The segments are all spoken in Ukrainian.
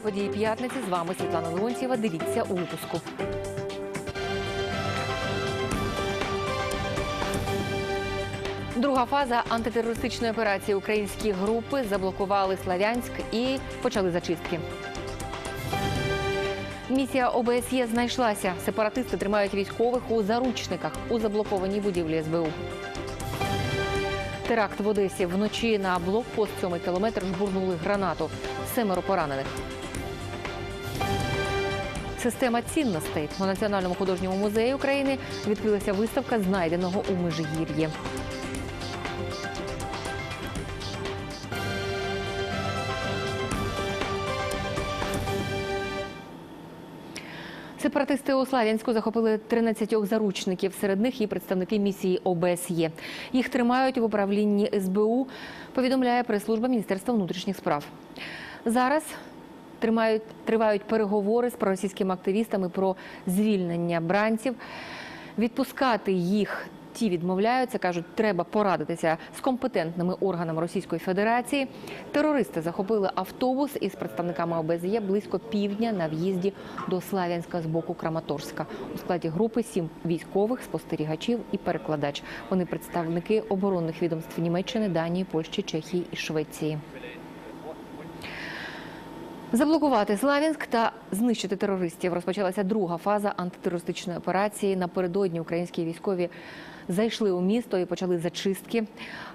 Події п'ятниці з вами Світлана Леонтьєва. Дивіться у випуску. Друга фаза антитерористичної операції українські групи заблокували Славянськ і почали зачистки. Місія ОБСЄ знайшлася. Сепаратисти тримають військових у заручниках у заблокованій будівлі СБУ. Теракт в Одесі вночі на блокпост 7 кілометр жбурнули гранату. Семеро поранених. Система цінностей у Національному художньому музеї України відкрилася виставка знайденого у Межигір'ї. Сепаратисти у Слав'янську захопили 13 заручників. Серед них і представники місії ОБСЄ. Їх тримають в управлінні СБУ. Повідомляє прес-служба Міністерства внутрішніх справ. Зараз тримають тривають переговори з проросійськими активістами про звільнення бранців. Відпускати їх ті відмовляються, кажуть, треба порадитися з компетентними органами Російської Федерації. Терористи захопили автобус із представниками ОБСЄ близько півдня на в'їзді до Слав'янська з боку Краматорська. У складі групи сім військових, спостерігачів і перекладач. Вони представники оборонних відомств Німеччини, Данії, Польщі, Чехії і Швеції. Заблокувати Славянськ та знищити терористів розпочалася друга фаза антитерористичної операції. Напередодні українські військові зайшли у місто і почали зачистки.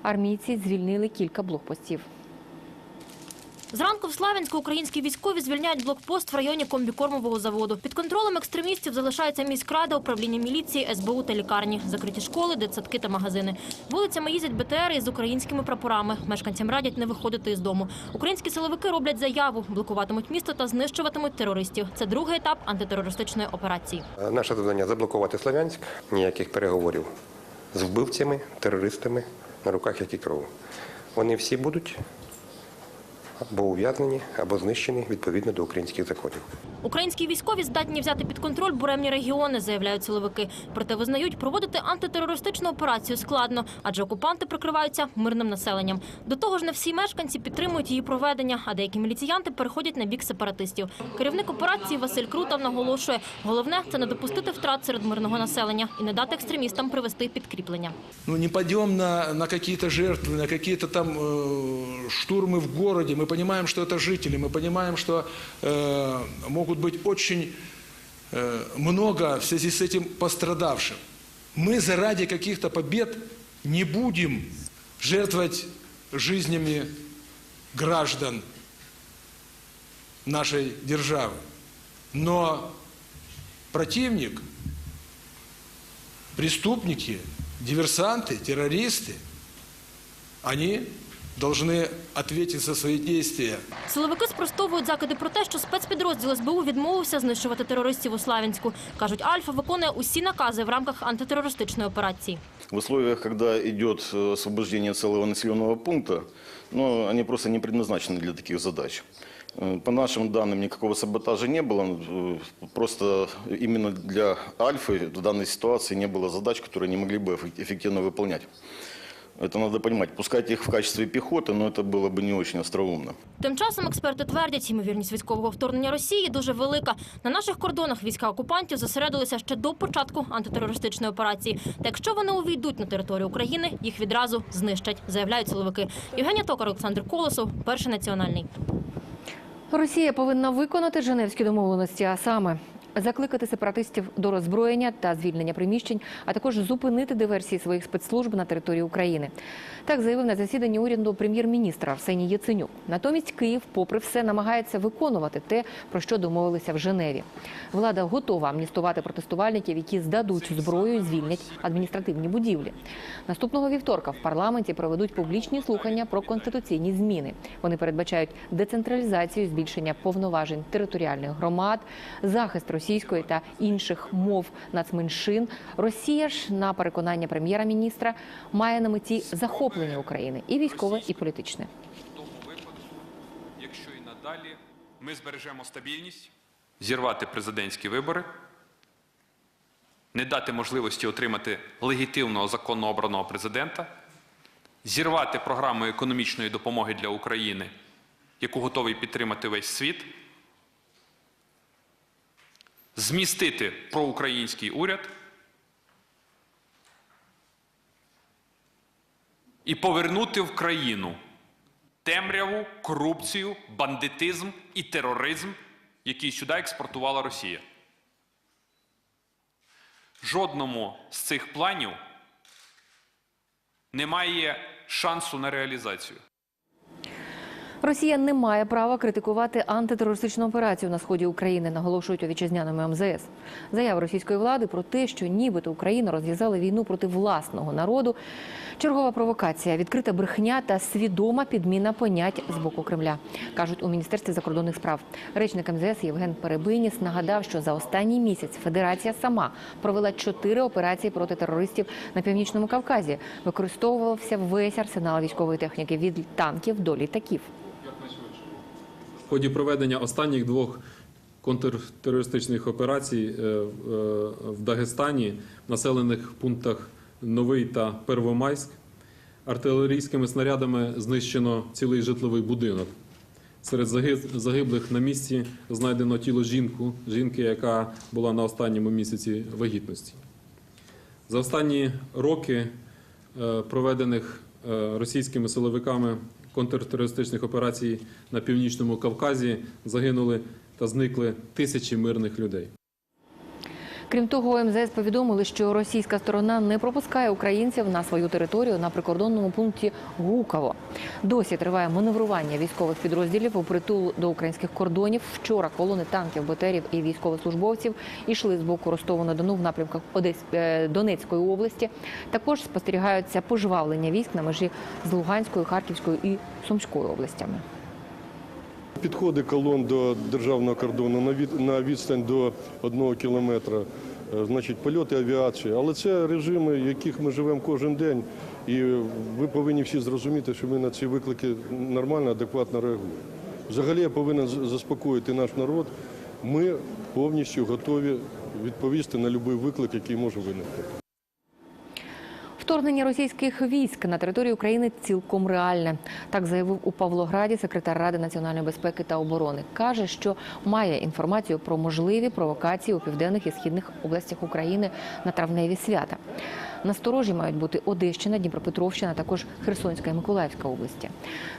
Армійці звільнили кілька блокпостів. Зранку в Славянську українські військові звільняють блокпост в районі комбікормового заводу. Під контролем екстремістів залишається міськрада, управління міліції, СБУ та лікарні, закриті школи, дитсадки та магазини. Вулицями їздять БТР із українськими прапорами. Мешканцям радять не виходити із дому. Українські силовики роблять заяву, блокуватимуть місто та знищуватимуть терористів. Це другий етап антитерористичної операції. Е, Наше завдання заблокувати Слов'янськ, ніяких переговорів з вбивцями, терористами, на руках які кров. Вони всі будуть або ув'язнені, або знищені відповідно до українських законів. Українські військові здатні взяти під контроль буремні регіони, заявляють силовики. Проте визнають, проводити антитерористичну операцію складно, адже окупанти прикриваються мирним населенням. До того ж, не всі мешканці підтримують її проведення, а деякі міліціянти переходять на бік сепаратистів. Керівник операції Василь Крутов наголошує: головне це не допустити втрат серед мирного населення і не дати екстремістам привести підкріплення. Ну, не пойдем на, на какие-то жертвы, на какие-то там э, штурмы в городе. Мы понимаем, что это жители, мы понимаем, что э, могут быть очень э, много в связи с этим пострадавших. Мы заради каких-то побед не будем жертвовать жизнями граждан нашей державы. Но противник преступники, диверсанты, террористы, они должны ответить за свои действия. Силовики спростовують закиди про те, що спецпідрозділ СБУ відмовився знищувати терористів у Славянську. кажуть, Альфа виконує усі накази в рамках антитерористичної операції. В условиях, когда идет э, освобождение целого населенного пункта, ну, они просто не предназначены для таких задач. Э, По нашим данным, никакого саботажа не было. э, Просто именно для Альфы в данной ситуации не было задач, которые они могли бы эффек- эффективно выполнять. Это надо понимать. Пускать их в качестве пехоты, но это было бы не очень остроумно. Тим часом експерти твердять, ймовірність військового вторгнення Росії дуже велика. На наших кордонах війська окупантів зосередилися ще до початку антитерористичної операції. Та якщо вони увійдуть на територію України, їх відразу знищать, заявляють силовики. Євгенія Токар, Олександр Колосов, перший національний. Росія повинна виконати Женевські домовленості, а саме закликати сепаратистів до роззброєння та звільнення приміщень, а також зупинити диверсії своїх спецслужб на території України. Так заявив на засіданні уряду прем'єр-міністр Арсеній Яценюк. Натомість Київ, попри все, намагається виконувати те, про що домовилися в Женеві. Влада готова амністувати протестувальників, які здадуть зброю і звільнять адміністративні будівлі. Наступного вівторка в парламенті проведуть публічні слухання про конституційні зміни. Вони передбачають децентралізацію, збільшення повноважень територіальних громад, захист російської та інших мов нацменшин. Росія ж, на переконання прем'єра-міністра, має на меті захоплення України і військове, і політичне. в тому випадку, якщо і надалі ми збережемо стабільність, зірвати президентські вибори, не дати можливості отримати легітимного законно обраного президента, зірвати програму економічної допомоги для України, яку готовий підтримати весь світ, змістити проукраїнський уряд і повернути в країну темряву, корупцію, бандитизм і тероризм, який сюди експортувала Росія. Жодному з цих планів немає шансу на реалізацію. Росія не має права критикувати антитерористичну операцію на сході України, наголошують у вітчизняному МЗС. Заява російської влади про те, що нібито Україна розв'язала війну проти власного народу. Чергова провокація, відкрита брехня та свідома підміна понять з боку Кремля, кажуть у міністерстві закордонних справ. Речник МЗС Євген Перебиніс нагадав, що за останній місяць Федерація сама провела чотири операції проти терористів на північному Кавказі. Використовувався весь арсенал військової техніки від танків до літаків. В ході проведення останніх двох контртерористичних операцій е, е, в Дагестані, в населених пунктах Новий та Первомайськ, артилерійськими снарядами знищено цілий житловий будинок. Серед загиблих на місці знайдено тіло жінку, жінки, яка була на останньому місяці вагітності. За останні роки е, проведених російськими силовиками контртерористичних операцій на північному Кавказі загинули та зникли тисячі мирних людей. Крім того, МЗС повідомили, що російська сторона не пропускає українців на свою територію на прикордонному пункті Гуково. Досі триває маневрування військових підрозділів у притул до українських кордонів. Вчора колони танків, БТРів і військовослужбовців йшли з боку Ростову-на-Дону в напрямках Одесь... е, Донецької області. Також спостерігаються пожвавлення військ на межі з Луганською, Харківською і Сумською областями. Підходи колон до державного кордону на відстань до одного кілометра, е, значить, польоти авіації. Але це режими, в яких ми живемо кожен день. І ви повинні всі зрозуміти, що ми на ці виклики нормально, адекватно реагуємо. Взагалі я повинен заспокоїти наш народ. Ми повністю готові відповісти на будь-який виклик, який може виникнути. Вторгнення російських військ на територію України цілком реальне. Так заявив у Павлограді секретар Ради національної безпеки та оборони. Каже, що має інформацію про можливі провокації у південних і східних областях України на травневі свята. Насторожі мають бути Одещина, Дніпропетровщина, також Херсонська і Миколаївська області.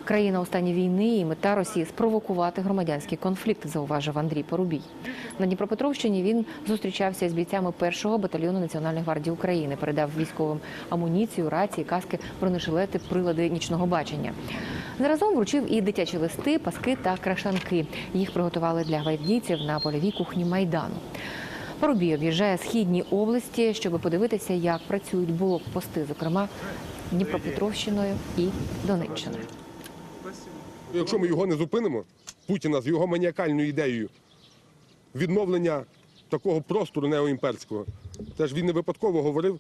Країна у стані війни і мета Росії спровокувати громадянський конфлікт, зауважив Андрій Порубій. На Дніпропетровщині він зустрічався з бійцями першого батальйону Національної гвардії України, передав військовим амуніцію, рації, каски, бронежилети, прилади нічного бачення. Заразом вручив і дитячі листи, паски та крашанки. Їх приготували для гвардійців на польовій кухні майдану. Парубій об'їжджає східні області, щоб подивитися, як працюють блокпости, зокрема Дніпропетровщиною і Донеччиною. Якщо ми його не зупинимо, Путіна з його маніакальною ідеєю відновлення такого простору неоімперського, це ж він не випадково говорив,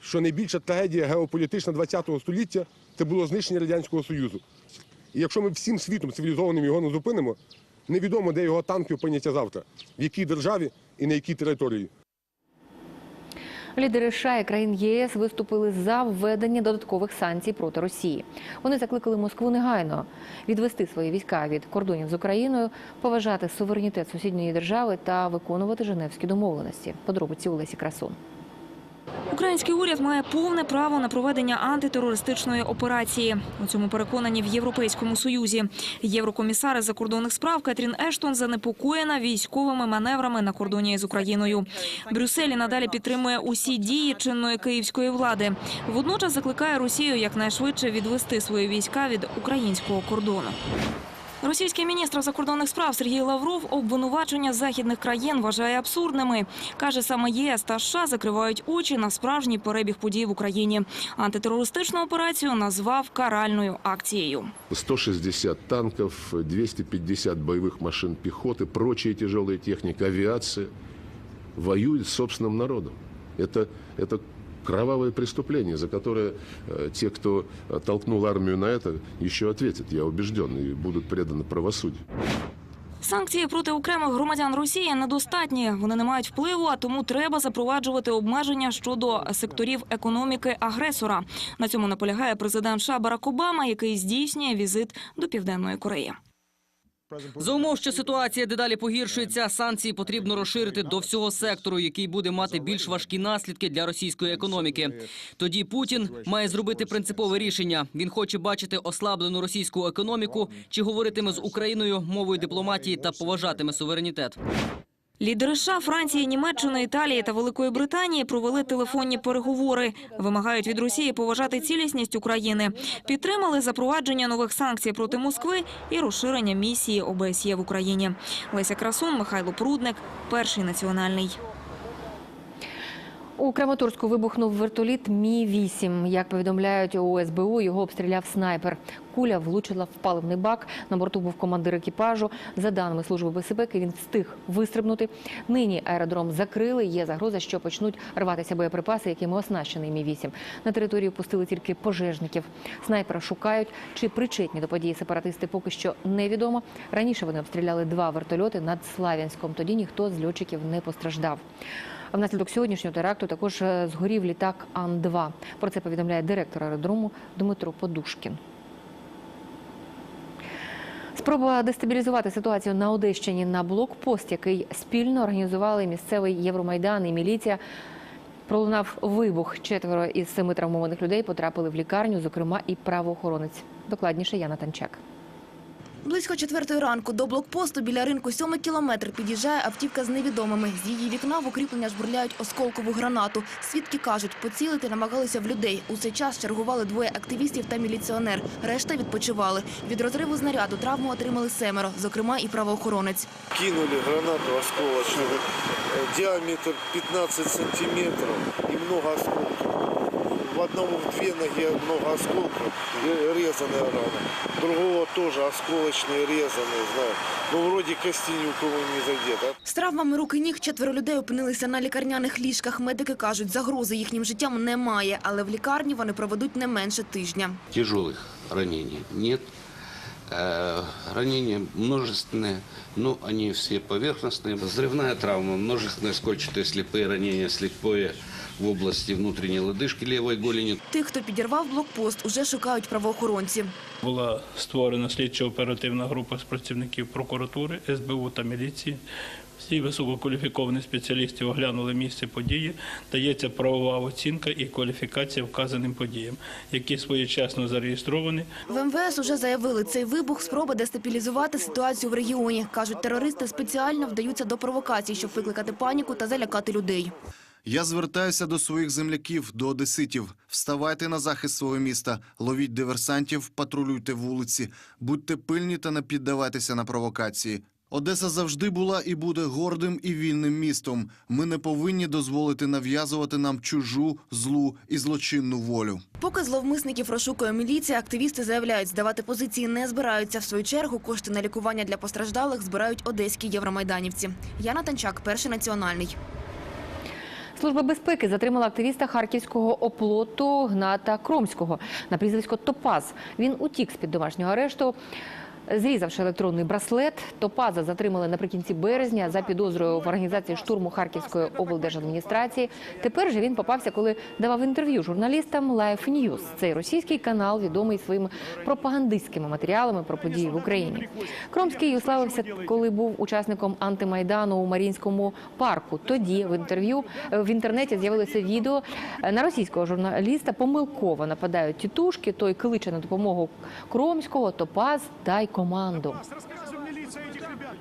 що найбільша трагедія геополітична ХХ століття це було знищення Радянського Союзу. І якщо ми всім світом цивілізованим його не зупинимо, невідомо, де його танки опиняться завтра, в якій державі і на якій території. Лідери США і країн ЄС виступили за введення додаткових санкцій проти Росії. Вони закликали Москву негайно відвести свої війська від кордонів з Україною, поважати суверенітет сусідньої держави та виконувати Женевські домовленості. Подробиці у Лесі Красун. Український уряд має повне право на проведення антитерористичної операції. У цьому переконані в Європейському Союзі. Єврокомісар із закордонних справ Кетрін Ештон занепокоєна військовими маневрами на кордоні з Україною. Брюссель і надалі підтримує усі дії чинної київської влади. Водночас закликає Росію якнайшвидше відвести свої війська від українського кордону. Російський міністр закордонних справ Сергій Лавров обвинувачення західних країн вважає абсурдними. Каже, саме ЄС та США закривають очі на справжній перебіг подій в Україні. Антитерористичну операцію назвав каральною акцією. 160 танков, 250 боевых машин пехоты, прочая тяжелая техника, авиация воюет с собственным народом. Это, это кровавое преступление, за которое э, те, кто э, толкнул армию на это, еще ответят, я убежден, и будут преданы правосудию. Санкції проти окремих громадян Росії недостатні. Вони не мають впливу, а тому треба запроваджувати обмеження щодо секторів економіки агресора. На цьому наполягає президент США Барак Обама, який здійснює візит до Південної Кореї. За умов, що ситуація дедалі погіршується, санкції потрібно розширити до всього сектору, який буде мати більш важкі наслідки для російської економіки. Тоді Путін має зробити принципове рішення. Він хоче бачити ослаблену російську економіку, чи говоритиме з Україною мовою дипломатії та поважатиме суверенітет. Лідери США, Франції, Німеччини, Італії та Великої Британії провели телефонні переговори. Вимагають від Росії поважати цілісність України. Підтримали запровадження нових санкцій проти Москви і розширення місії ОБСЄ в Україні. Леся Красун, Михайло Прудник, перший національний. У Краматорську вибухнув вертоліт Мі-8. Як повідомляють у його обстріляв снайпер. Куля влучила в паливний бак. На борту був командир екіпажу. За даними Служби безпеки, він встиг вистрибнути. Нині аеродром закрили. Є загроза, що почнуть рватися боєприпаси, якими оснащений Мі-8. На територію пустили тільки пожежників. Снайпера шукають. Чи причетні до події сепаратисти поки що невідомо. Раніше вони обстріляли два вертольоти над Славянськом. Тоді ніхто з льотчиків не постраждав. Внаслідок сьогоднішнього теракту також е, згорів літак Ан-2. Про це повідомляє директор аеродрому Дмитро Подушкін. Спроба дестабілізувати ситуацію на Одещині на блокпост, який спільно організували місцевий Євромайдан і міліція. Пролунав вибух. Четверо із семи травмованих людей потрапили в лікарню, зокрема і правоохоронець. Докладніше Яна Танчак. Близько четвертої ранку до блокпосту біля ринку сьомий кілометр під'їжджає автівка з невідомими. З її вікна в укріплення жбурляють осколкову гранату. Свідки кажуть, поцілити намагалися в людей. У цей час чергували двоє активістів та міліціонер. Решта відпочивали. Від розриву знаряду травму отримали семеро, зокрема і правоохоронець. кинули гранату осколочную, э, диаметр 15 сантиметров и много осколков В одном в две ноги много осколков, и резаная рана. Другого тоже осколочные, резаные, знаю. Но вроде кости ни у кого не задета. З травмами рук і ніг четверо людей опинилися на лікарняних ліжках. Медики кажуть, загрози їхнім життям немає, але в лікарні вони проведуть не менше тижня. Тяжелых ранений нет. Э, Ранения множественные, но они все поверхностные. Взрывная травма, множественные скольчатые слепые ранения, слепое в области внутренней лодыжки левой голени. Тих, хто підірвав блокпост, уже шукають правоохоронці. Була створена слідчо-оперативна група з працівників прокуратури, СБУ та міліції. Всі висококваліфіковані спеціалісти оглянули місце події. Дається правова оцінка і кваліфікація вказаним подіям, які своєчасно зареєстровані. В МВС уже заявили, цей вибух – спроба дестабілізувати ситуацію в регіоні. Кажуть, терористи спеціально вдаються до провокацій, щоб викликати паніку та залякати людей. Я звертаюся до своїх земляків, до одеситів. Вставайте на захист свого міста, ловіть диверсантів, патрулюйте вулиці, будьте пильні та не піддавайтеся на провокації. Одеса завжди була і буде гордим і вільним містом. Ми не повинні дозволити нав'язувати нам чужу, злу і злочинну волю. Поки зловмисників розшукує міліція, активісти заявляють, здавати позиції не збираються. В свою чергу кошти на лікування для постраждалих збирають одеські євромайданівці. Яна Танчак, перший національний. Служба безпеки затримала активіста харківського оплоту Гната Кромського на прізвисько Топаз. Він утік з під домашнього арешту. Зрізавши електронний браслет, Топаза затримали наприкінці березня за підозрою в організації штурму Харківської облдержадміністрації. Тепер же він попався, коли давав інтерв'ю журналістам Life News. Цей російський канал відомий своїми пропагандистськими матеріалами про події в Україні. Кромський уславився, коли був учасником антимайдану у Марінському парку. Тоді в інтерв'ю в інтернеті з'явилося відео на російського журналіста. Помилково нападають тітушки. Той кличе на допомогу Кромського, Топаз, дай команду. Расскажи милиция этих ребят.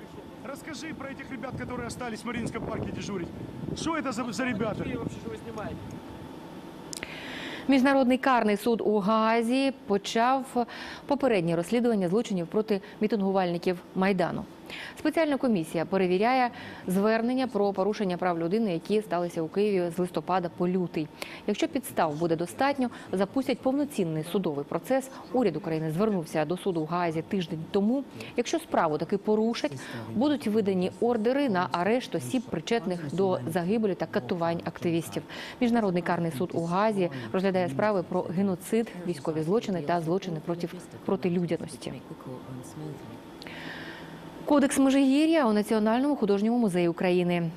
Расскажи про этих ребят, которые остались в Мариинском парке дежурить. Что это за, за ребята? Міжнародний карний суд у Гаазі почав попереднє розслідування злочинів проти мітингувальників Майдану. Спеціальна комісія перевіряє звернення про порушення прав людини, які сталися у Києві з листопада по лютий. Якщо підстав буде достатньо, запустять повноцінний судовий процес. Уряд України звернувся до суду в Гаазі тиждень тому. Якщо справу таки порушать, будуть видані ордери на арешт осіб, причетних до загибелі та катувань активістів. Міжнародний карний суд у Гаазі розглядає справи про геноцид, військові злочини та злочини проти проти людяності. Кодекс Межигір'я у Національному художньому музеї України.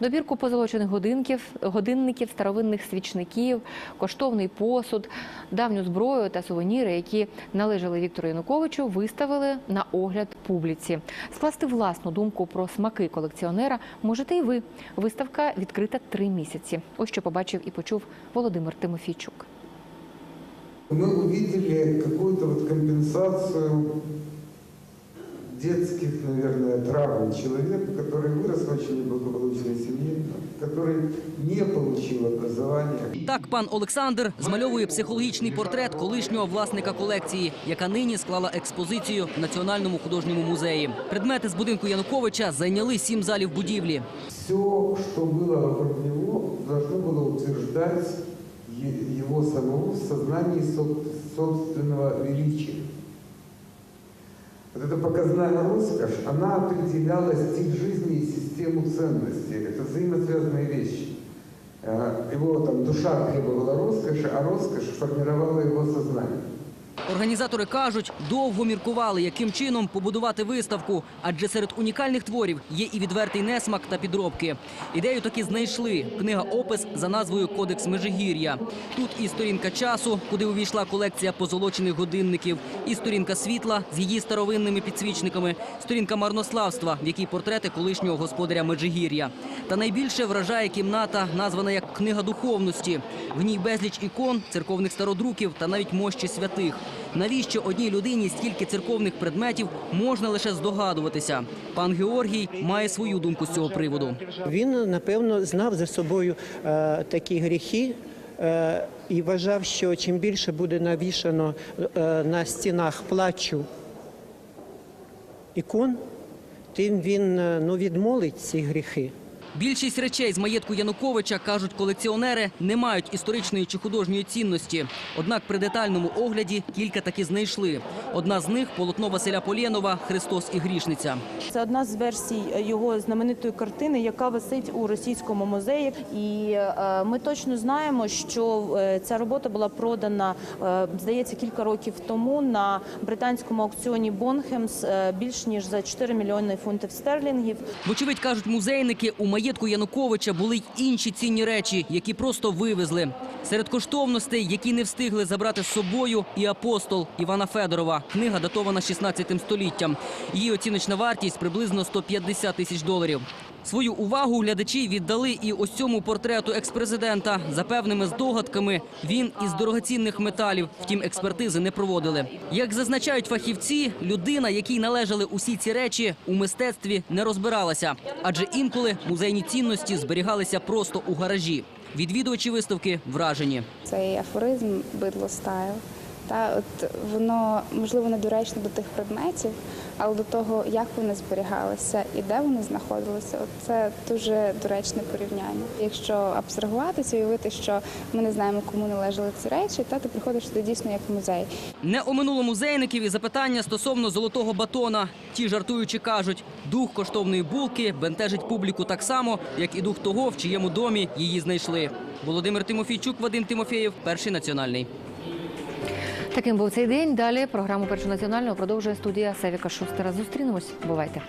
Добірку позолочених годинків, годинників, старовинних свічників, коштовний посуд, давню зброю та сувеніри, які належали Віктору Януковичу, виставили на огляд публіці. Скласти власну думку про смаки колекціонера можете і ви. Виставка відкрита три місяці. Ось що побачив і почув Володимир Тимофійчук. Мы увидели какую-то вот компенсацию детских, наверное, травм человека, который вырос в очень неблагополучной семье, который не получил образования. Так пан Олександр змальовує психологічний портрет колишнього власника колекції, яка нині склала експозицію в Національному художньому музеї. Предмети з будинку Януковича зайняли сім залів будівлі. Все, что было вокруг него, должно было утверждать е- его самого в сознании соб- собственного величия. Вот эта показная роскошь, она определяла стиль жизни и систему ценностей. Это взаимосвязанные вещи. Э, Его там душа требовала роскоши, а роскошь формировала его сознание. Організатори кажуть, довго міркували, яким чином побудувати виставку, адже серед унікальних творів є і відвертий несмак та підробки. Ідею таки знайшли. Книга опис за назвою Кодекс Межигір'я. Тут і сторінка часу, куди увійшла колекція позолочених годинників, і сторінка світла з її старовинними підсвічниками, сторінка марнославства, в якій портрети колишнього господаря Межигір'я. Та найбільше вражає кімната, названа як книга духовності. В ній безліч ікон, церковних стародруків та навіть мощі святих. Навіщо одній людині стільки церковних предметів можна лише здогадуватися. Пан Георгій має свою думку з цього приводу. Він, напевно, знав за собою е, такі гріхи е, і вважав, що чим більше буде навішано е, на стінах плачу ікон, тим він е, ну, відмолить ці гріхи. Більшість речей з маєтку Януковича, кажуть колекціонери, не мають історичної чи художньої цінності. Однак при детальному огляді кілька таки знайшли. Одна з них полотно Василя Полєнова «Христос і грішниця». Це одна з версій його знаменитої картини, яка висить у російському музеї. І е, ми точно знаємо, що е, ця робота була продана, е, здається, кілька років тому на британському аукціоні Бонхемс більш ніж за 4 мільйони фунтів стерлінгів. Вочевидь, кажуть музейники, у маєтку Януковича були й інші цінні речі, які просто вивезли. Серед коштовностей, які не встигли забрати з собою, і апостол Івана Федорова. Книга датована 16 століттям. Її оціночна вартість приблизно 150 тисяч доларів. Свою увагу глядачі віддали і ось цьому портрету експрезидента. За певними здогадками, він із дорогоцінних металів, втім експертизи не проводили. Як зазначають фахівці, людина, якій належали усі ці речі, у мистецтві не розбиралася, адже інколи музейні цінності зберігалися просто у гаражі. Відвідувачі виставки вражені. Цей афоризм бидло стайл. Та от воно можливо недоречно до тих предметів, але до того, як вони зберігалися і де вони знаходилися, от це дуже доречне порівняння. Якщо абстрагуватися, уявити, що ми не знаємо, кому належали ці речі, та ти приходиш туди дійсно як музей. Не оминуло музейників і запитання стосовно золотого батона. Ті жартуючи кажуть, дух коштовної булки бентежить публіку так само, як і дух того, в чиєму домі її знайшли. Володимир Тимофійчук, Вадим Тимофєєв, перший національний. Таким був цей день. Далі програму першонаціонального продовжує студія Севіка Шустера. Зустрінемось. Бувайте.